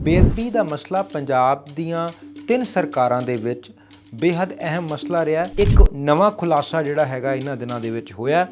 ਬੇਅਦਬੀ ਦਾ ਮਸਲਾ ਪੰਜਾਬ ਦੀਆਂ ਤਿੰਨ ਸਰਕਾਰਾਂ ਦੇ ਵਿੱਚ ਬੇहद ਅਹਿਮ ਮਸਲਾ ਰਿਹਾ। ਇੱਕ ਨਵਾਂ ਖੁਲਾਸਾ ਜਿਹੜਾ ਹੈਗਾ ਇਹਨਾਂ ਦਿਨਾਂ ਦੇ ਵਿੱਚ ਹੋਇਆ।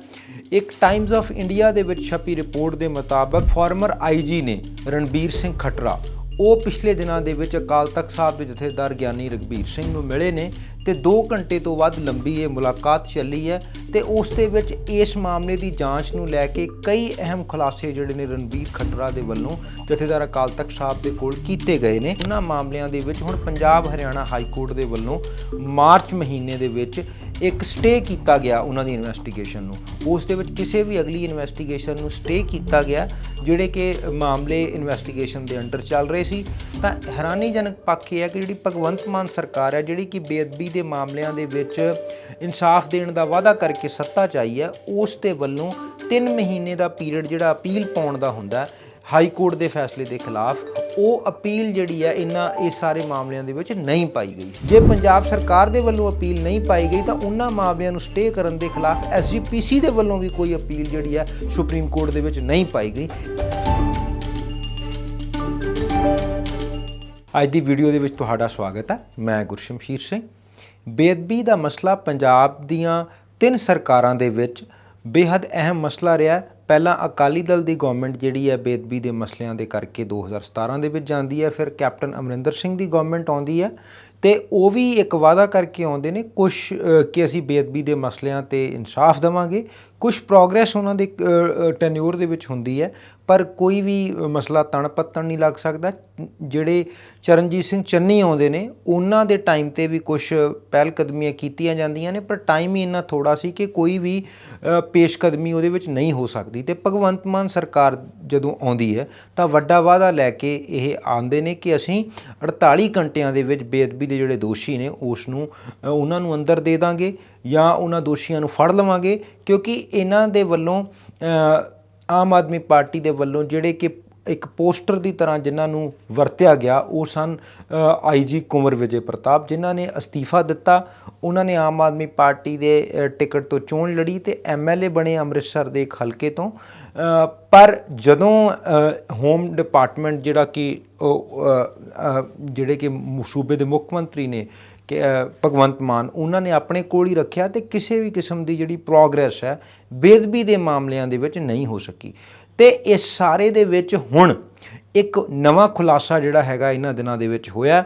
ਇੱਕ ਟਾਈਮਜ਼ ਆਫ ਇੰਡੀਆ ਦੇ ਵਿੱਚ ਛਪੀ ਰਿਪੋਰਟ ਦੇ ਮੁਤਾਬਕ ਫਾਰਮਰ ਆਈਜੀ ਨੇ ਰਣਬੀਰ ਸਿੰਘ ਖੱਟਰਾ ਉਹ ਪਿਛਲੇ ਦਿਨਾਂ ਦੇ ਵਿੱਚ ਅਕਾਲ ਤਖਤ ਸਾਹਿਬ ਦੇ ਜਥੇਦਾਰ ਗਿਆਨੀ ਰਗਬੀਰ ਸਿੰਘ ਨੂੰ ਮਿਲੇ ਨੇ ਤੇ 2 ਘੰਟੇ ਤੋਂ ਵੱਧ ਲੰਬੀ ਇਹ ਮੁਲਾਕਾਤ ਚੱਲੀ ਹੈ ਤੇ ਉਸ ਦੇ ਵਿੱਚ ਇਸ ਮਾਮਲੇ ਦੀ ਜਾਂਚ ਨੂੰ ਲੈ ਕੇ ਕਈ ਅਹਿਮ ਖੁਲਾਸੇ ਜਿਹੜੇ ਨੇ ਰਣਬੀਰ ਖੱਟਰਾ ਦੇ ਵੱਲੋਂ ਜਥੇਦਾਰ ਅਕਾਲ ਤਖਤ ਸਾਹਿਬ ਦੇ ਕੋਲ ਕੀਤੇ ਗਏ ਨੇ। ਉਹਨਾਂ ਮਾਮਲਿਆਂ ਦੇ ਵਿੱਚ ਹੁਣ ਪੰਜਾਬ ਹਰਿਆਣਾ ਹਾਈ ਕੋਰਟ ਦੇ ਵੱਲੋਂ ਮਾਰਚ ਮਹੀਨੇ ਦੇ ਵਿੱਚ ਇੱਕ ਸਟੇ ਕੀਤਾ ਗਿਆ ਉਹਨਾਂ ਦੀ ਇਨਵੈਸਟੀਗੇਸ਼ਨ ਨੂੰ। ਉਸ ਦੇ ਵਿੱਚ ਕਿਸੇ ਵੀ ਅਗਲੀ ਇਨਵੈਸਟੀਗੇਸ਼ਨ ਨੂੰ ਸਟੇ ਕੀਤਾ ਗਿਆ, ਜਿਹੜੇ ਕਿ ਮਾਮਲੇ ਇਨਵੈਸਟੀਗੇਸ਼ਨ ਦੇ ਅੰਡਰ ਚੱਲ ਰਹੇ ਸੀ। ਤਾਂ ਹੈਰਾਨੀਜਨਕ ਪੱਖ ਇਹ ਹੈ ਕਿ ਜਿਹੜੀ ਭਗਵੰਤ ਮਾਨ ਸਰਕਾਰ ਹੈ, ਜਿਹੜੀ ਕਿ ਬੇਅਦਬੀ ਦੇ ਮਾਮਲਿਆਂ ਦੇ ਵਿੱਚ ਇਨਸਾਫ ਦੇਣ ਦਾ ਵਾਅਦਾ ਕਰਕੇ ਸੱਤਾ 'ਚ ਆਈ ਹੈ, ਉਸ ਦੇ ਵੱਲੋਂ 3 ਮਹੀਨੇ ਦਾ ਪੀਰੀਅਡ ਜਿਹੜਾ ਅਪੀਲ ਪਾਉਣ ਦਾ ਹੁੰਦਾ ਹੈ ਹਾਈ ਕੋਰਟ ਦੇ ਫੈਸਲੇ ਦੇ ਖਿਲਾਫ ਉਹ ਅਪੀਲ ਜਿਹੜੀ ਹੈ ਇਹਨਾਂ, ਇਹ ਸਾਰੇ ਮਾਮਲਿਆਂ ਦੇ ਵਿੱਚ ਨਹੀਂ ਪਾਈ ਗਈ। ਜੇ ਪੰਜਾਬ ਸਰਕਾਰ ਦੇ ਵੱਲੋਂ ਅਪੀਲ ਨਹੀਂ ਪਾਈ ਗਈ ਤਾਂ ਉਹਨਾਂ ਮਾਮਲਿਆਂ ਨੂੰ ਸਟੇ ਕਰਨ ਦੇ ਖਿਲਾਫ ਐਸਜੀਪੀਸੀ ਦੇ ਵੱਲੋਂ ਵੀ ਕੋਈ ਅਪੀਲ ਜਿਹੜੀ ਹੈ ਸੁਪਰੀਮ ਕੋਰਟ ਦੇ ਵਿੱਚ ਨਹੀਂ ਪਾਈ ਗਈ। ਅੱਜ ਦੀ ਵੀਡੀਓ ਦੇ ਵਿੱਚ ਤੁਹਾਡਾ ਸਵਾਗਤ ਹੈ। ਮੈਂ ਗੁਰਸ਼ਮਸ਼ੀਰ ਸਿੰਘ। ਬੇਅਦਬੀ ਦਾ ਮਸਲਾ ਪੰਜਾਬ ਦੀਆਂ ਤਿੰਨ ਸਰਕਾਰਾਂ ਦੇ ਵਿੱਚ ਬੇहद ਅਹਿਮ ਮਸਲਾ ਰਿਹਾ ਪਹਿਲਾਂ ਅਕਾਲੀ ਦਲ ਦੀ ਗਵਰਨਮੈਂਟ ਜਿਹੜੀ ਹੈ ਬੇਅਦਬੀ ਦੇ ਮਸਲਿਆਂ ਦੇ ਕਰਕੇ 2017 ਦੇ ਵਿੱਚ ਜਾਂਦੀ ਹੈ, ਫਿਰ ਕੈਪਟਨ ਅਮਰਿੰਦਰ ਸਿੰਘ ਦੀ ਗਵਰਨਮੈਂਟ ਆਉਂਦੀ ਹੈ ਤੇ ਉਹ ਵੀ ਇੱਕ ਵਾਅਦਾ ਕਰਕੇ ਆਉਂਦੇ ਨੇ ਕੁਝ ਕਿ ਅਸੀਂ ਬੇਅਦਬੀ ਦੇ ਮਸਲਿਆਂ ਤੇ ਇਨਸਾਫ ਦੇਵਾਂਗੇ ਕੁਝ ਪ੍ਰੋਗਰੈਸ ਉਹਨਾਂ ਦੇ ਟੈਨਿਓਰ ਦੇ ਵਿੱਚ ਹੁੰਦੀ ਹੈ ਪਰ ਕੋਈ ਵੀ ਮਸਲਾ ਤਣ ਪੱਤਣ ਨਹੀਂ ਲੱਗ ਸਕਦਾ। ਜਿਹੜੇ ਚਰਨਜੀਤ ਸਿੰਘ ਚੰਨੀ ਆਉਂਦੇ ਨੇ ਉਹਨਾਂ ਦੇ ਟਾਈਮ ਤੇ ਵੀ ਕੁਝ ਪਹਿਲ ਕਦਮੀਆਂ ਕੀਤੀਆਂ ਜਾਂਦੀਆਂ ਨੇ ਪਰ ਟਾਈਮ ਹੀ ਇੰਨਾ ਥੋੜਾ ਸੀ ਕਿ ਕੋਈ ਵੀ ਅ, ਪੇਸ਼ਕਦਮੀ ਉਹਦੇ ਵਿੱਚ ਨਹੀਂ ਹੋ ਸਕਦੀ। ਤੇ ਭਗਵੰਤ ਮਾਨ ਸਰਕਾਰ ਜਦੋਂ ਆਉਂਦੀ ਹੈ ਤਾਂ ਵੱਡਾ ਵਾਅਦਾ ਲੈ ਕੇ ਇਹ ਆਉਂਦੇ ਨੇ ਕਿ ਅਸੀਂ 48 ਘੰਟਿਆਂ ਦੇ ਵਿੱਚ ਬੇਅਦਬੀ ਦੇ ਜਿਹੜੇ ਦੋਸ਼ੀ ਨੇ ਉਸ ਨੂੰ ਉਹਨਾਂ ਨੂੰ ਅੰਦਰ ਦੇ ਦਾਂਗੇ। ਜਾਂ ਉਹਨਾਂ ਦੋਸ਼ੀਆਂ ਨੂੰ ਫੜ ਲਵਾਂਗੇ, ਕਿਉਂਕਿ ਇਹਨਾਂ ਦੇ ਵੱਲੋਂ ਆਮ ਆਦਮੀ ਪਾਰਟੀ ਦੇ ਵੱਲੋਂ ਜਿਹੜੇ ਕਿ ਇੱਕ ਪੋਸਟਰ ਦੀ ਤਰ੍ਹਾਂ ਜਿਨ੍ਹਾਂ ਨੂੰ ਵਰਤਿਆ ਗਿਆ, ਉਹ ਸਨ ਆਈਜੀ ਕੁੰਵਰ ਵਿਜੇ ਪ੍ਰਤਾਪ, ਜਿਨ੍ਹਾਂ ਨੇ ਅਸਤੀਫਾ ਦਿੱਤਾ। ਉਹਨਾਂ ਨੇ ਆਮ ਆਦਮੀ ਪਾਰਟੀ ਦੇ ਟਿਕਟ ਤੋਂ ਚੋਣ ਲੜੀ ਤੇ ਐਮਐਲਏ ਬਣੇ ਅੰਮ੍ਰਿਤਸਰ ਦੇ ਇੱਕ ਹਲਕੇ ਤੋਂ ਪਰ ਜਦੋਂ ਹੋਮ ਡਿਪਾਰਟਮੈਂਟ ਜਿਹੜਾ ਕਿ ਜਿਹੜੇ ਕਿ ਸੂਬੇ ਦੇ ਮੁੱਖ ਮੰਤਰੀ ਨੇ ਭਗਵੰਤ ਮਾਨ, ਉਹਨਾਂ ਨੇ ਆਪਣੇ ਕੋਲ ਹੀ ਰੱਖਿਆ ਤੇ ਕਿਸੇ ਵੀ ਕਿਸਮ ਦੀ ਜਿਹੜੀ ਪ੍ਰੋਗਰੈਸ ਹੈ, ਬੇਦਬੀ ਦੇ ਮਾਮਲਿਆਂ ਦੇ ਵਿੱਚ ਨਹੀਂ ਹੋ ਸਕੀ। ਤੇ ਇਸ ਸਾਰੇ ਦੇ ਵਿੱਚ ਹੁਣ ਇੱਕ ਨਵਾਂ ਖੁਲਾਸਾ ਜਿਹੜਾ ਹੈਗਾ ਇਹਨਾਂ ਦਿਨਾਂ ਦੇ ਵਿੱਚ ਹੋਇਆ।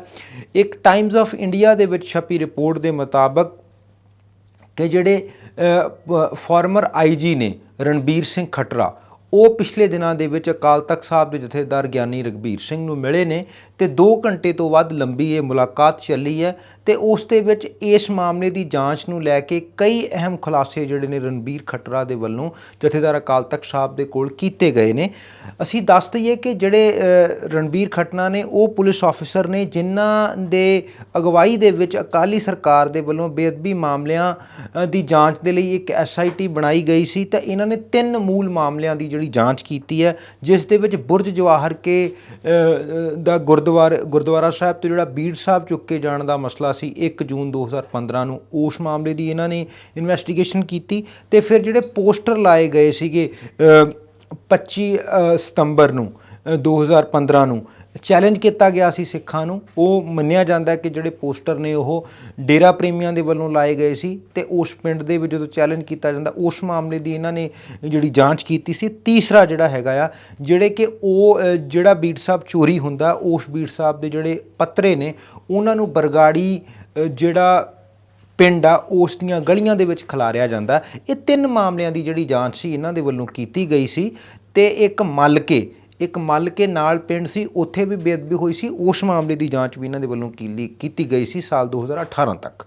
ਇੱਕ ਟਾਈਮਜ਼ ਆਫ ਇੰਡੀਆ ਦੇ ਵਿੱਚ ਛਪੀ ਰਿਪੋਰਟ ਦੇ ਮੁਤਾਬਕ ਕਿ ਜਿਹੜੇ ਫਾਰਮਰ ਆਈਜੀ ਨੇ ਰਣਬੀਰ ਸਿੰਘ ਖੱਟਰਾ, ਉਹ ਪਿਛਲੇ ਦਿਨਾਂ ਦੇ ਵਿੱਚ ਅਕਾਲ ਤਖਤ ਸਾਹਿਬ ਦੇ ਜਥੇਦਾਰ ਗਿਆਨੀ ਰਗਬੀਰ ਸਿੰਘ ਨੂੰ ਮਿਲੇ ਨੇ ਤੇ 2 ਘੰਟੇ ਤੋਂ ਵੱਧ ਲੰਬੀ ਇਹ ਮੁਲਾਕਾਤ ਚੱਲੀ ਹੈ ਤੇ ਉਸ ਦੇ ਵਿੱਚ ਇਸ ਮਾਮਲੇ ਦੀ ਜਾਂਚ ਨੂੰ ਲੈ ਕੇ ਕਈ ਅਹਿਮ ਖੁਲਾਸੇ ਜਿਹੜੇ ਨੇ ਰਣਬੀਰ ਖੱਟਰਾ ਦੇ ਵੱਲੋਂ ਜਥੇਦਾਰ ਅਕਾਲ ਤਖਤ ਸਾਹਿਬ ਦੇ ਕੋਲ ਕੀਤੇ ਗਏ ਨੇ। ਅਸੀਂ ਦੱਸ ਦਈਏ ਕਿ ਜਿਹੜੇ ਰਣਬੀਰ ਖੱਟਨਾ ਨੇ, ਉਹ ਪੁਲਿਸ ਆਫੀਸਰ ਨੇ, ਜਿਨ੍ਹਾਂ ਦੇ ਅਗਵਾਈ ਦੇ ਵਿੱਚ ਅਕਾਲੀ ਸਰਕਾਰ ਦੇ ਵੱਲੋਂ ਬੇਅਦਬੀ ਮਾਮਲਿਆਂ ਦੀ ਜਾਂਚ ਦੇ ਲਈ ਇੱਕ ਐਸਆਈਟੀ ਬਣਾਈ ਗਈ ਸੀ ਤਾਂ ਇਹਨਾਂ ਨੇ ਤਿੰਨ ਮੂਲ ਮਾਮਲਿਆਂ ਦੀ ਜਿਹੜੀ ਜਾਂਚ ਕੀਤੀ ਹੈ, ਜਿਸ ਦੇ ਵਿੱਚ ਬੁਰਜ ਜਵਾਹਰ ਕੇ ਦਾ ਗੁਰਦੁਆਰਾ ਗੁਰਦੁਆਰਾ ਸਾਹਿਬ ਤੋਂ ਜਿਹੜਾ ਬੀੜ ਸਾਹਿਬ ਚੁੱਕ ਕੇ ਜਾਣ ਦਾ ਮਸਲਾ ਸੀ 1 ਜੂਨ 2015 ਨੂੰ ਉਸ ਮਾਮਲੇ ਦੀ ਇਹਨਾਂ ਨੇ ਇਨਵੈਸਟੀਗੇਸ਼ਨ ਕੀਤੀ ਤੇ ਫਿਰ ਜਿਹੜੇ ਪੋਸਟਰ ਲਾਏ ਗਏ ਸੀਗੇ ਅ, 25 ਸਤੰਬਰ ਨੂੰ ਅ, 2015 ਨੂੰ ਚੈਲੰਜ ਕੀਤਾ ਗਿਆ ਸੀ ਸਿੱਖਾਂ ਨੂੰ। ਉਹ ਮੰਨਿਆ ਜਾਂਦਾ ਕਿ ਜਿਹੜੇ ਪੋਸਟਰ ਨੇ ਉਹ ਡੇਰਾ ਪ੍ਰੇਮੀਆਂ ਦੇ ਵੱਲੋਂ ਲਾਏ ਗਏ ਸੀ ਤੇ ਉਸ ਪਿੰਡ ਦੇ ਵਿੱਚ ਜਦੋਂ ਚੈਲੰਜ ਕੀਤਾ ਜਾਂਦਾ, ਉਸ ਮਾਮਲੇ ਦੀ ਇਹਨਾਂ ਨੇ ਜਿਹੜੀ ਜਾਂਚ ਕੀਤੀ ਸੀ। ਤੀਸਰਾ ਜਿਹੜਾ ਹੈਗਾ ਆ, ਜਿਹੜੇ ਕਿ ਉਹ ਜਿਹੜਾ ਬੀਟ ਸਾਹਿਬ ਚੋਰੀ ਹੁੰਦਾ, ਉਸ ਬੀਟ ਸਾਹਿਬ ਦੇ ਜਿਹੜੇ ਪੱਤਰੇ ਨੇ, ਉਹਨਾਂ ਨੂੰ ਬਰਗਾੜੀ ਜਿਹੜਾ ਪਿੰਡ ਆ, ਉਸ ਦੀਆਂ ਗਲੀਆਂ ਦੇ ਵਿੱਚ ਖਿਲਾਰਿਆ ਜਾਂਦਾ। ਇਹ ਤਿੰਨ ਮਾਮਲਿਆਂ ਦੀ ਜਿਹੜੀ ਜਾਂਚ ਸੀ, ਇਹਨਾਂ ਦੇ ਵੱਲੋਂ ਕੀਤੀ ਗਈ ਸੀ ਤੇ ਇੱਕ ਮੱਲ ਕੇ ਇੱਕ ਮੱਲ ਕੇ ਨਾਲ ਪਿੰਡ ਸੀ, ਉੱਥੇ ਵੀ ਬੇਅਦਬੀ ਹੋਈ ਸੀ। ਉਸ ਮਾਮਲੇ ਦੀ ਜਾਂਚ ਵੀ ਇਹਨਾਂ ਦੇ ਵੱਲੋਂ ਕੀਤੀ ਗਈ ਸੀ ਸਾਲ 2018 ਤੱਕ।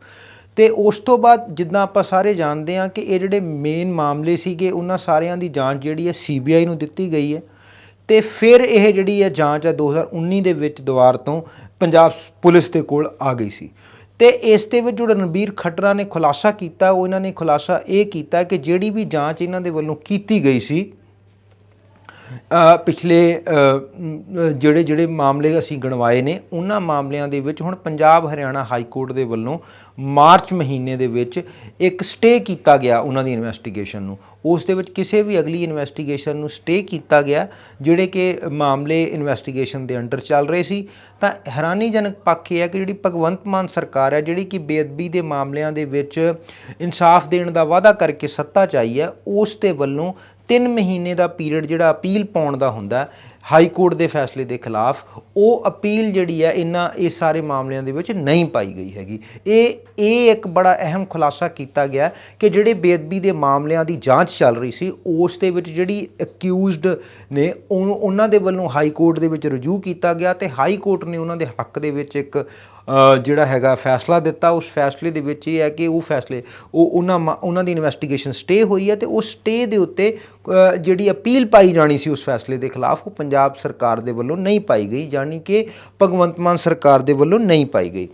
ਤੇ ਉਸ ਤੋਂ ਬਾਅਦ ਜਿੱਦਾਂ ਆਪਾਂ ਸਾਰੇ ਜਾਣਦੇ ਹਾਂ ਕਿ ਇਹ ਜਿਹੜੇ ਮੇਨ ਮਾਮਲੇ ਸੀਗੇ, ਉਹਨਾਂ ਸਾਰਿਆਂ ਦੀ ਜਾਂਚ ਜਿਹੜੀ ਹੈ ਸੀਬੀਆਈ ਨੂੰ ਦਿੱਤੀ ਗਈ ਹੈ। ਤੇ ਫਿਰ ਇਹ ਜਿਹੜੀ ਹੈ ਜਾਂਚ ਹੈ 2019 ਦੇ ਵਿੱਚ ਦੁਆਰ ਤੋਂ ਪੰਜਾਬ ਪੁਲਿਸ ਦੇ ਕੋਲ ਆ ਗਈ ਸੀ। ਤੇ ਇਸ ਦੇ ਵਿੱਚ ਜਿਹੜਾ ਰਣਬੀਰ ਖੱਟਰਾ ਨੇ ਖੁਲਾਸਾ ਕੀਤਾ, ਉਹ ਇਹਨਾਂ ਨੇ ਖੁਲਾਸਾ ਇਹ ਕੀਤਾ ਕਿ ਜਿਹੜੀ ਵੀ ਜਾਂਚ ਇਹਨਾਂ ਦੇ ਵੱਲੋਂ ਕੀਤੀ ਗਈ ਸੀ ਪਿਛਲੇ ਜਿਹੜੇ ਜਿਹੜੇ ਮਾਮਲੇ ਅਸੀਂ ਗਣਵਾਏ ਨੇ, ਉਹਨਾਂ ਮਾਮਲਿਆਂ ਦੇ ਵਿੱਚ ਹੁਣ ਪੰਜਾਬ ਹਰਿਆਣਾ ਹਾਈ ਕੋਰਟ ਦੇ ਵੱਲੋਂ ਮਾਰਚ ਮਹੀਨੇ ਦੇ ਵਿੱਚ ਇੱਕ ਸਟੇ ਕੀਤਾ ਗਿਆ ਉਹਨਾਂ ਦੀ ਇਨਵੈਸਟੀਗੇਸ਼ਨ ਨੂੰ। ਉਸ ਦੇ ਵਿੱਚ ਕਿਸੇ ਵੀ ਅਗਲੀ ਇਨਵੈਸਟੀਗੇਸ਼ਨ ਨੂੰ ਸਟੇ ਕੀਤਾ ਗਿਆ, ਜਿਹੜੇ ਕਿ ਮਾਮਲੇ ਇਨਵੈਸਟੀਗੇਸ਼ਨ ਦੇ ਅੰਡਰ ਚੱਲ ਰਹੇ ਸੀ। ਤਾਂ ਹੈਰਾਨੀਜਨਕ ਪੱਖ ਇਹ ਹੈ ਕਿ ਜਿਹੜੀ ਭਗਵੰਤ ਮਾਨ ਸਰਕਾਰ ਹੈ, ਜਿਹੜੀ ਕਿ ਬੇਅਦਬੀ ਦੇ ਮਾਮਲਿਆਂ ਦੇ ਵਿੱਚ ਇਨਸਾਫ ਦੇਣ ਦਾ ਵਾਅਦਾ ਕਰਕੇ ਸੱਤਾ 'ਚ ਆਈ ਹੈ, ਉਸ ਦੇ ਵੱਲੋਂ 3 ਮਹੀਨੇ ਦਾ ਪੀਰੀਅਡ ਜਿਹੜਾ ਅਪੀਲ ਪਾਉਣ ਦਾ ਹੁੰਦਾ, ਹਾਈ ਕੋਰਟ ਦੇ ਫੈਸਲੇ ਦੇ ਖਿਲਾਫ, ਉਹ ਅਪੀਲ ਜਿਹੜੀ ਹੈ ਇਹਨਾਂ ਇਹ ਸਾਰੇ ਮਾਮਲਿਆਂ ਦੇ ਵਿੱਚ ਨਹੀਂ ਪਾਈ ਗਈ ਹੈਗੀ। ਇਹ ਇਹ ਇੱਕ ਬੜਾ ਅਹਿਮ ਖੁਲਾਸਾ ਕੀਤਾ ਗਿਆ ਕਿ ਜਿਹੜੇ ਬੇਅਦਬੀ ਦੇ ਮਾਮਲਿਆਂ ਦੀ ਜਾਂਚ ਚੱਲ ਰਹੀ ਸੀ, ਉਸ ਦੇ ਵਿੱਚ ਜਿਹੜੀ ਅਕਿਊਜ਼ਡ ਨੇ, ਉਹ- ਉਹਨਾਂ ਦੇ ਵੱਲੋਂ ਹਾਈ ਕੋਰਟ ਦੇ ਵਿੱਚ ਰਜੂ ਕੀਤਾ ਗਿਆ ਤੇ ਹਾਈ ਕੋਰਟ ਨੇ ਉਹਨਾਂ ਦੇ ਹੱਕ ਦੇ ਵਿੱਚ ਇੱਕ ਜਿਹੜਾ ਹੈਗਾ ਫੈਸਲਾ ਦਿੱਤਾ, ਉਸ ਫੈਸਲੇ ਦੇ ਵਿੱਚ ਇਹ ਹੈ ਕਿ ਉਹ ਫੈਸਲੇ, ਉਹ ਉਹਨਾਂ ਮਾ- ਉਹਨਾਂ ਦੀ ਇਨਵੈਸਟੀਗੇਸ਼ਨ ਸਟੇ ਹੋਈ ਹੈ ਤੇ ਉਸ ਸਟੇ ਦੇ ਉੱਤੇ ਜਿਹੜੀ ਅਪੀਲ ਪਾਈ ਜਾਣੀ ਸੀ ਉਸ ਫੈਸਲੇ ਦੇ ਖਿਲਾਫ, ਉਹ ਪੰਜਾਬ ਸਰਕਾਰ ਦੇ ਵੱਲੋਂ ਨਹੀਂ ਪਾਈ ਗਈ, ਯਾਨੀ ਕਿ ਭਗਵੰਤ ਮਾਨ ਸਰਕਾਰ ਦੇ ਵੱਲੋਂ ਨਹੀਂ ਪਾਈ ਗਈ।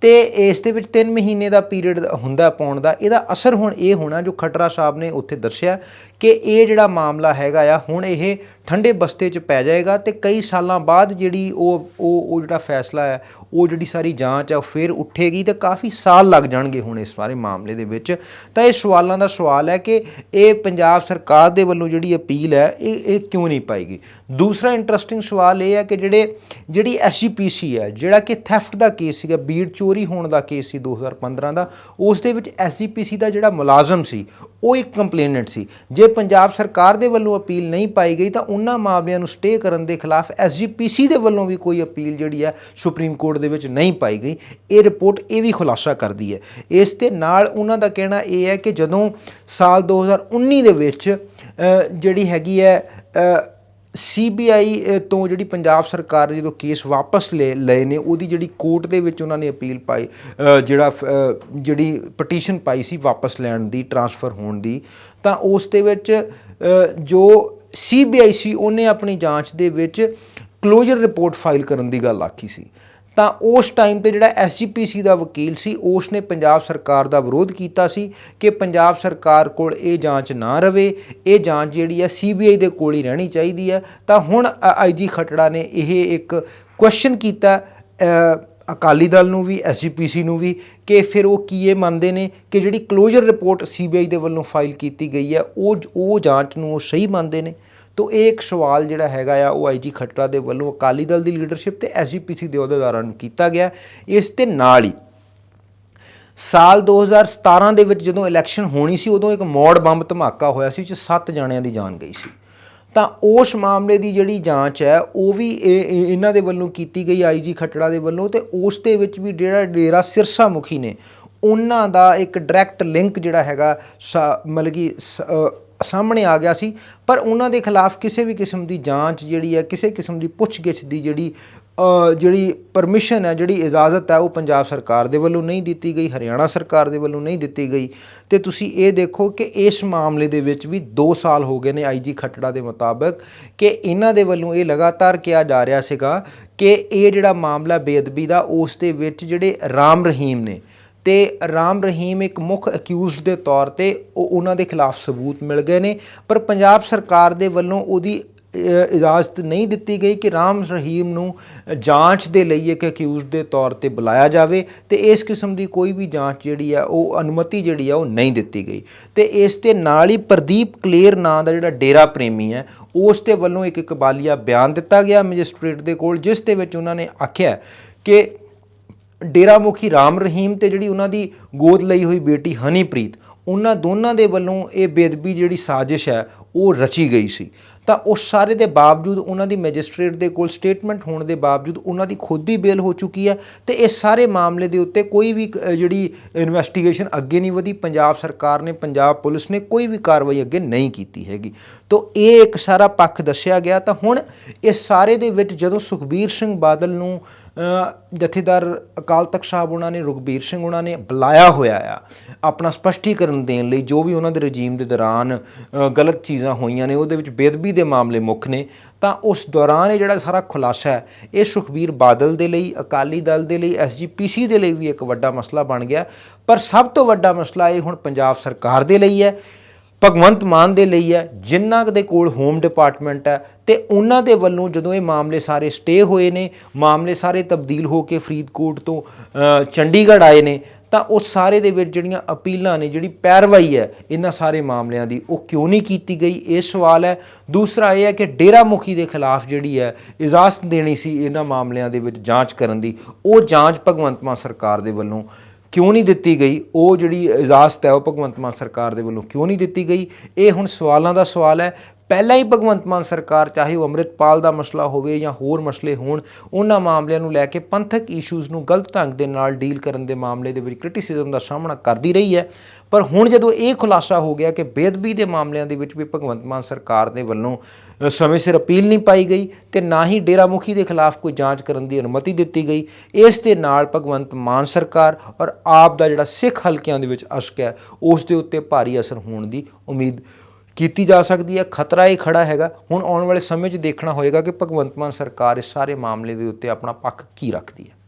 ਤੇ ਇਸ ਦੇ ਵਿੱਚ 3 ਮਹੀਨੇ ਦਾ ਪੀਰੀਅਡ ਹੁੰਦਾ ਪਾਉਣ ਦਾ, ਇਹਦਾ ਅਸਰ ਹੁਣ ਇਹ ਹੋਣਾ, ਜੋ ਖਟਰਾ ਸਾਹਿਬ ਨੇ ਉੱਥੇ ਦੱਸਿਆ, ਕਿ ਇਹ ਜਿਹੜਾ ਮਾਮਲਾ ਹੈਗਾ ਆ, ਹੁਣ ਇਹ ਠੰਡੇ ਬਸਤੇ 'ਚ ਪੈ ਜਾਏਗਾ ਤੇ ਕਈ ਸਾਲਾਂ ਬਾਅਦ ਜਿਹੜੀ ਉਹ ਉਹ ਉਹ ਜਿਹੜਾ ਫੈਸਲਾ ਹੈ, ਉਹ ਜਿਹੜੀ ਸਾਰੀ ਜਾਂਚ ਹੈ, ਉਹ ਫਿਰ ਉੱਠੇਗੀ ਤੇ ਕਾਫੀ ਸਾਲ ਲੱਗ ਜਾਣਗੇ ਹੁਣ ਇਸ ਬਾਰੇ ਮਾਮਲੇ ਦੇ ਵਿੱਚ। ਤਾਂ ਇਹ ਸਵਾਲਾਂ ਦਾ ਸਵਾਲ ਹੈ ਕਿ ਇਹ ਪੰਜਾਬ ਸਰਕਾਰ ਦੇ ਵੱਲੋਂ ਜਿਹੜੀ ਅਪੀਲ ਹੈ, ਇਹ ਇਹ ਕਿਉਂ ਨਹੀਂ ਪਾਈਗੀ ਦੂਸਰਾ ਇੰਟਰਸਟਿੰਗ ਸਵਾਲ ਇਹ ਹੈ ਕਿ ਜਿਹੜੇ, ਜਿਹੜੀ ਐਸਜੀਪੀਸੀ ਹੈ, ਜਿਹੜਾ ਕਿ ਥੈਫਟ ਦਾ ਕੇਸ ਸੀਗਾ, ਬੀੜ ਚੋਰੀ ਹੋਣ ਦਾ ਕੇਸ ਸੀ 2015 ਦਾ, ਉਸ ਦੇ ਵਿੱਚ ਐਸਜੀਪੀਸੀ ਦਾ ਜਿਹੜਾ ਮੁਲਾਜ਼ਮ ਸੀ, ਉਹ ਇੱਕ ਕੰਪਲੇਨੈਂਟ ਸੀ। ਜੇ ਪੰਜਾਬ ਸਰਕਾਰ ਦੇ ਵੱਲੋਂ ਅਪੀਲ ਨਹੀਂ ਪਾਈ ਗਈ ਤਾਂ ਉਹਨਾਂ ਮਾਮਲਿਆਂ ਨੂੰ ਸਟੇ ਕਰਨ ਦੇ ਖਿਲਾਫ ਐਸਜੀਪੀਸੀ ਦੇ ਵੱਲੋਂ ਵੀ ਕੋਈ ਅਪੀਲ ਜਿਹੜੀ ਹੈ ਸੁਪਰੀਮ ਕੋਰਟ ਦੇ ਵਿੱਚ ਨਹੀਂ ਪਾਈ ਗਈ। ਇਹ ਰਿਪੋਰਟ ਇਹ ਵੀ ਖੁਲਾਸਾ ਕਰਦੀ ਹੈ। ਇਸ ਦੇ ਨਾਲ ਉਹਨਾਂ ਦਾ ਕਹਿਣਾ ਇਹ ਹੈ ਕਿ ਜਦੋਂ ਸਾਲ 2019 ਦੇ ਵਿੱਚ ਜਿਹੜੀ ਹੈਗੀ ਹੈ ਅ, ਸੀਬੀਆਈ ਤੋਂ ਜਿਹੜੀ ਪੰਜਾਬ ਸਰਕਾਰ ਨੇ ਜਦੋਂ ਕੇਸ ਵਾਪਸ ਲੈ ਲਏ ਨੇ ਉਹਦੀ ਜਿਹੜੀ ਕੋਰਟ ਦੇ ਵਿੱਚ ਉਹਨਾਂ ਨੇ ਅਪੀਲ ਪਾਈ ਜਿਹੜਾ ਜਿਹੜੀ ਪਟੀਸ਼ਨ ਪਾਈ ਸੀ ਵਾਪਸ ਲੈਣ ਦੀ ਟਰਾਂਸਫਰ ਹੋਣ ਦੀ ਤਾਂ ਉਸ ਦੇ ਵਿੱਚ ਜੋ ਸੀਬੀਆਈ ਸੀ ਉਹਨੇ ਆਪਣੀ ਜਾਂਚ ਦੇ ਵਿੱਚ ਕਲੋਜ਼ਰ ਰਿਪੋਰਟ ਫਾਈਲ ਕਰਨ ਦੀ ਗੱਲ ਆਖੀ ਸੀ ਤਾਂ ਉਸ ਟਾਈਮ ਤੇ ਜਿਹੜਾ ਐਸਜੀਪੀਸੀ ਦਾ ਵਕੀਲ ਸੀ ਉਸ ਨੇ ਪੰਜਾਬ ਸਰਕਾਰ ਦਾ ਵਿਰੋਧ ਕੀਤਾ ਸੀ ਕਿ ਪੰਜਾਬ ਸਰਕਾਰ ਕੋਲ ਇਹ ਜਾਂਚ ਨਾ ਰਵੇ ਇਹ ਜਾਂਚ ਜਿਹੜੀ ਹੈ ਸੀਬੀਆਈ ਦੇ ਕੋਲ ਹੀ ਰਹਿਣੀ ਚਾਹੀਦੀ ਹੈ ਤਾਂ ਹੁਣ ਆਈਜੀ ਖਟੜਾ ਨੇ ਇਹ ਇੱਕ ਕੁਐਸਚਨ ਕੀਤਾ ਅਕਾਲੀ ਦਲ ਨੂੰ ਵੀ ਐਸਜੀਪੀਸੀ ਨੂੰ ਵੀ, ਕਿ ਫਿਰ ਉਹ ਕੀ ਇਹ ਮੰਨਦੇ ਨੇ ਕਿ ਜਿਹੜੀ ਕਲੋਜ਼ਰ ਰਿਪੋਰਟ ਸੀਬੀਆਈ ਦੇ ਵੱਲੋਂ ਫਾਈਲ ਕੀਤੀ ਗਈ ਹੈ, ਉਹ ਉਹ ਜਾਂਚ ਨੂੰ ਉਹ ਸਹੀ ਮੰਨਦੇ ਨੇ। ਤੋ ਇਹ ਇੱਕ ਸਵਾਲ ਜਿਹੜਾ ਹੈਗਾ ਆ, ਉਹ ਆਈਜੀ ਖੱਟੜਾ ਦੇ ਵੱਲੋਂ ਅਕਾਲੀ ਦਲ ਦੀ ਲੀਡਰਸ਼ਿਪ ਤੇ ਐਸਜੀਪੀਸੀ ਦੇ ਅਹੁਦੇਦਾਰਾਂ ਨੂੰ ਕੀਤਾ ਗਿਆ। ਇਸ ਦੇ ਨਾਲ ਹੀ ਸਾਲ 2017 ਦੇ ਵਿੱਚ ਜਦੋਂ ਇਲੈਕਸ਼ਨ ਹੋਣੀ ਸੀ, ਉਦੋਂ ਇੱਕ ਮੋੜ ਬੰਬ ਧਮਾਕਾ ਹੋਇਆ ਸੀ ਚ 7 ਜਣਿਆਂ ਦੀ ਜਾਨ ਗਈ ਸੀ। ਤਾਂ ਉਸ ਮਾਮਲੇ ਦੀ ਜਿਹੜੀ ਜਾਂਚ ਹੈ, ਉਹ ਵੀ ਇਹਨਾਂ ਦੇ ਵੱਲੋਂ ਕੀਤੀ ਗਈ ਆਈਜੀ ਖੱਟੜਾ ਦੇ ਵੱਲੋਂ ਤੇ ਉਸ ਦੇ ਵਿੱਚ ਵੀ ਜਿਹੜਾ ਡੇਰਾ ਸਿਰਸਾ ਮੁਖੀ ਨੇ, ਉਹਨਾਂ ਦਾ ਇੱਕ ਡਾਇਰੈਕਟ ਲਿੰਕ ਜਿਹੜਾ ਹੈਗਾ ਸਾ- ਮਤਲਬ ਕਿ ਸਾਹਮਣੇ ਆ ਗਿਆ ਸੀ। ਪਰ ਉਹਨਾਂ ਦੇ ਖਿਲਾਫ ਕਿਸੇ ਵੀ ਕਿਸਮ ਦੀ ਜਾਂਚ ਜਿਹੜੀ ਹੈ, ਕਿਸੇ ਕਿਸਮ ਦੀ ਪੁੱਛਗਿੱਛ ਦੀ ਜਿਹੜੀ ਜਿਹੜੀ ਪਰਮਿਸ਼ਨ ਹੈ, ਜਿਹੜੀ ਇਜਾਜ਼ਤ ਹੈ, ਉਹ ਪੰਜਾਬ ਸਰਕਾਰ ਦੇ ਵੱਲੋਂ ਨਹੀਂ ਦਿੱਤੀ ਗਈ, ਹਰਿਆਣਾ ਸਰਕਾਰ ਦੇ ਵੱਲੋਂ ਨਹੀਂ ਦਿੱਤੀ ਗਈ। ਤੇ ਤੁਸੀਂ ਇਹ ਦੇਖੋ ਕਿ ਇਸ ਮਾਮਲੇ ਦੇ ਵਿੱਚ ਵੀ 2 ਸਾਲ ਹੋ ਗਏ ਨੇ ਆਈਜੀ ਖੱਟੜਾ ਦੇ ਮੁਤਾਬਕ ਕਿ ਇਹਨਾਂ ਦੇ ਵੱਲੋਂ ਇਹ ਲਗਾਤਾਰ ਕਿਹਾ ਜਾ ਰਿਹਾ ਸੀਗਾ ਕਿ ਇਹ ਜਿਹੜਾ ਮਾਮਲਾ ਬੇਅਦਬੀ ਦਾ, ਉਸ ਦੇ ਵਿੱਚ ਜਿਹੜੇ ਰਾਮ ਰਹੀਮ ਨੇ, ਤੇ ਰਾਮ ਰਹੀਮ ਇੱਕ ਮੁੱਖ ਅਕਿਊਜ਼ਡ ਦੇ ਤੌਰ ਤੇ ਉਹ ਉਹਨਾਂ ਦੇ ਖਿਲਾਫ ਸਬੂਤ ਮਿਲ ਗਏ ਨੇ, ਪਰ ਪੰਜਾਬ ਸਰਕਾਰ ਦੇ ਵੱਲੋਂ ਉਹਦੀ ਇਜਾਜ਼ਤ ਨਹੀਂ ਦਿੱਤੀ ਗਈ ਕਿ ਰਾਮ ਰਹੀਮ ਨੂੰ ਜਾਂਚ ਦੇ ਲਈ ਇੱਕ ਅਕਿਊਜ਼ ਦੇ ਤੌਰ ਤੇ ਬੁਲਾਇਆ ਜਾਵੇ ਤੇ ਇਸ ਕਿਸਮ ਦੀ ਕੋਈ ਵੀ ਜਾਂਚ ਜਿਹੜੀ ਆ, ਉਹ ਅਨੁਮਤੀ ਜਿਹੜੀ ਆ, ਉਹ ਨਹੀਂ ਦਿੱਤੀ ਗਈ। ਤੇ ਇਸ ਦੇ ਨਾਲ ਹੀ ਪ੍ਰਦੀਪ ਕਲੇਰ ਨਾਂ ਦਾ ਜਿਹੜਾ ਡੇਰਾ ਪ੍ਰੇਮੀ ਹੈ, ਉਸ ਦੇ ਵੱਲੋਂ ਇੱਕ ਇਕਬਾਲੀਆ ਬਿਆਨ ਦਿੱਤਾ ਗਿਆ ਮੈਜਿਸਟ੍ਰੇਟ ਦੇ ਕੋਲ, ਜਿਸ ਦੇ ਵਿੱਚ ਉਹਨਾਂ ਨੇ ਆਖਿਆ ਕਿ ਡੇਰਾ ਮੁਖੀ ਰਾਮ ਰਹੀਮ ਤੇ ਜਿਹੜੀ ਉਹਨਾਂ ਦੀ ਗੋਦ ਲਈ ਹੋਈ ਬੇਟੀ ਹਨੀਪ੍ਰੀਤ, ਉਹਨਾਂ ਦੋਨਾਂ ਦੇ ਵੱਲੋਂ ਇਹ ਬੇਦਬੀ ਜਿਹੜੀ ਸਾਜ਼ਿਸ਼ ਹੈ, ਉਹ ਰਚੀ ਗਈ ਸੀ। ਤਾਂ ਉਸ ਸਾਰੇ ਦੇ ਬਾਵਜੂਦ ਉਹਨਾਂ ਦੀ ਮੈਜਿਸਟ੍ਰੇਟ ਦੇ ਕੋਲ ਸਟੇਟਮੈਂਟ ਹੋਣ ਦੇ ਬਾਵਜੂਦ ਉਹਨਾਂ ਦੀ ਖੁਦ ਹੀ ਬੇਲ ਹੋ ਚੁੱਕੀ ਹੈ ਤੇ ਇਸ ਸਾਰੇ ਮਾਮਲੇ ਦੇ ਉੱਤੇ ਕੋਈ ਵੀ ਜਿਹੜੀ ਇਨਵੈਸਟੀਗੇਸ਼ਨ ਅੱਗੇ ਨਹੀਂ ਵਧੀ, ਪੰਜਾਬ ਸਰਕਾਰ ਨੇ, ਪੰਜਾਬ ਪੁਲਿਸ ਨੇ ਕੋਈ ਵੀ ਕਾਰਵਾਈ ਅੱਗੇ ਨਹੀਂ ਕੀਤੀ ਹੈਗੀ। ਤੋਂ ਇਹ ਇੱਕ ਸਾਰਾ ਪੱਖ ਦੱਸਿਆ ਗਿਆ। ਤਾਂ ਹੁਣ ਇਸ ਸਾਰੇ ਦੇ ਵਿੱਚ ਜਦੋਂ ਸੁਖਬੀਰ ਸਿੰਘ ਬਾਦਲ ਨੂੰ ਜਥੇਦਾਰ ਅਕਾਲ ਤਖਤ ਸਾਹਿਬ ਉਹਨਾਂ ਨੇ ਰੁਖਬੀਰ ਸਿੰਘ ਉਹਨਾਂ ਨੇ ਬੁਲਾਇਆ ਹੋਇਆ ਆ ਆਪਣਾ ਸਪਸ਼ਟੀਕਰਨ ਦੇਣ ਲਈ, ਜੋ ਵੀ ਉਹਨਾਂ ਦੇ ਰਜੀਮ ਦੇ ਦੌਰਾਨ ਗਲਤ ਚੀਜ਼ਾਂ ਹੋਈਆਂ ਨੇ, ਉਹਦੇ ਵਿੱਚ ਬੇਦਬੀ ਦੇ ਮਾਮਲੇ ਮੁੱਖ ਨੇ, ਤਾਂ ਉਸ ਦੌਰਾਨ ਇਹ ਜਿਹੜਾ ਸਾਰਾ ਖੁਲਾਸਾ ਹੈ, ਇਹ ਸੁਖਬੀਰ ਬਾਦਲ ਦੇ ਲਈ, ਅਕਾਲੀ ਦਲ ਦੇ ਲਈ ਐਸਜੀਪੀਸੀ ਦੇ ਲਈ ਵੀ ਇੱਕ ਵੱਡਾ ਮਸਲਾ ਬਣ ਗਿਆ। ਪਰ ਸਭ ਤੋਂ ਵੱਡਾ ਮਸਲਾ ਇਹ ਹੁਣ ਪੰਜਾਬ ਸਰਕਾਰ ਦੇ ਲਈ ਹੈ ਭਗਵੰਤ ਮਾਨ ਦੇ ਲਈ ਹੈ ਜਿਨ੍ਹਾਂ ਦੇ ਕੋਲ ਹੋਮ ਡਿਪਾਰਟਮੈਂਟ ਹੈ ਤੇ ਉਹਨਾਂ ਦੇ ਵੱਲੋਂ ਜਦੋਂ ਇਹ ਮਾਮਲੇ ਸਾਰੇ ਸਟੇ ਹੋਏ ਨੇ, ਮਾਮਲੇ ਸਾਰੇ ਤਬਦੀਲ ਹੋ ਕੇ ਫਰੀਦਕੋਟ ਤੋਂ ਚੰਡੀਗੜ੍ਹ ਆਏ ਨੇ, ਤਾਂ ਉਹ ਸਾਰੇ ਦੇ ਵਿੱਚ ਜਿਹੜੀਆਂ ਅਪੀਲਾਂ ਨੇ, ਜਿਹੜੀ ਪੈਰਵਾਈ ਹੈ, ਇਹਨਾਂ ਸਾਰੇ ਮਾਮਲਿਆਂ ਦੀ ਉਹ ਕਿਉਂ ਨਹੀਂ ਕੀਤੀ ਗਈ? ਇਹ ਸਵਾਲ ਹੈ। ਦੂਸਰਾ ਇਹ ਹੈ ਕਿ ਡੇਰਾ ਮੁਖੀ ਦੇ ਖਿਲਾਫ ਜਿਹੜੀ ਹੈ, ਇਜਾਜ਼ਤ ਦੇਣੀ ਸੀ ਇਹਨਾਂ ਮਾਮਲਿਆਂ ਦੇ ਵਿੱਚ ਜਾਂਚ ਕਰਨ ਦੀ, ਉਹ ਜਾਂਚ ਭਗਵੰਤ ਮਾਨ ਸਰਕਾਰ ਦੇ ਵੱਲੋਂ ਕਿਉਂ ਨਹੀਂ ਦਿੱਤੀ ਗਈ? ਉਹ ਜਿਹੜੀ ਇਜਾਜ਼ਤ ਹੈ ਉਹ ਭਗਵੰਤ ਮਾਨ ਸਰਕਾਰ ਦੇ ਵੱਲੋਂ ਕਿਉਂ ਨਹੀਂ ਦਿੱਤੀ ਗਈ? ਇਹ ਹੁਣ ਸਵਾਲਾਂ ਦਾ ਸਵਾਲ ਹੈ। ਪਹਿਲਾਂ ਹੀ ਭਗਵੰਤ ਮਾਨ ਸਰਕਾਰ, ਚਾਹੇ ਉਹ ਅੰਮ੍ਰਿਤਪਾਲ ਦਾ ਮਸਲਾ ਹੋਵੇ ਜਾਂ ਹੋਰ ਮਸਲੇ ਹੋਣ, ਉਹਨਾਂ ਮਾਮਲਿਆਂ ਨੂੰ ਲੈ ਕੇ ਪੰਥਕ ਇਸ਼ੂਜ਼ ਨੂੰ ਗਲਤ ਢੰਗ ਦੇ ਨਾਲ ਡੀਲ ਕਰਨ ਦੇ ਮਾਮਲੇ ਦੇ ਵਿੱਚ ਕ੍ਰਿਟਿਸਿਜ਼ਮ ਦਾ ਸਾਹਮਣਾ ਕਰਦੀ ਰਹੀ ਹੈ। ਪਰ ਹੁਣ ਜਦੋਂ ਇਹ ਖੁਲਾਸਾ ਹੋ ਗਿਆ ਕਿ ਬੇਅਦਬੀ ਦੇ ਮਾਮਲਿਆਂ ਦੇ ਵਿੱਚ ਵੀ ਭਗਵੰਤ ਮਾਨ ਸਰਕਾਰ ਦੇ ਵੱਲੋਂ ਸਮੇਂ ਸਿਰ ਅਪੀਲ ਨਹੀਂ ਪਾਈ ਗਈ ਤੇ ਨਾ ਹੀ ਡੇਰਾ ਮੁਖੀ ਦੇ ਖਿਲਾਫ ਕੋਈ ਜਾਂਚ ਕਰਨ ਦੀ ਅਨੁਮਤੀ ਦਿੱਤੀ ਗਈ, ਇਸ ਦੇ ਨਾਲ ਭਗਵੰਤ ਮਾਨ ਸਰਕਾਰ ਔਰ ਆਪ ਦਾ ਜਿਹੜਾ ਸਿੱਖ ਹਲਕਿਆਂ ਦੇ ਵਿੱਚ ਅਸ਼ਕ ਹੈ, ਉਸ ਦੇ ਉੱਤੇ ਭਾਰੀ ਅਸਰ ਹੋਣ ਦੀ ਉਮੀਦ ਕੀਤੀ ਜਾ ਸਕਦੀ ਹੈ, ਖਤਰਾ ਹੀ ਖੜਾ ਹੈਗਾ। ਹੁਣ ਆਉਣ ਵਾਲੇ ਸਮੇਂ 'ਚ ਦੇਖਣਾ ਹੋਏਗਾ ਕਿ ਭਗਵੰਤ ਮਾਨ ਸਰਕਾਰ ਇਸ ਸਾਰੇ ਮਾਮਲੇ ਦੇ ਉੱਤੇ ਆਪਣਾ ਪੱਖ ਕੀ ਰੱਖਦੀ ਹੈ।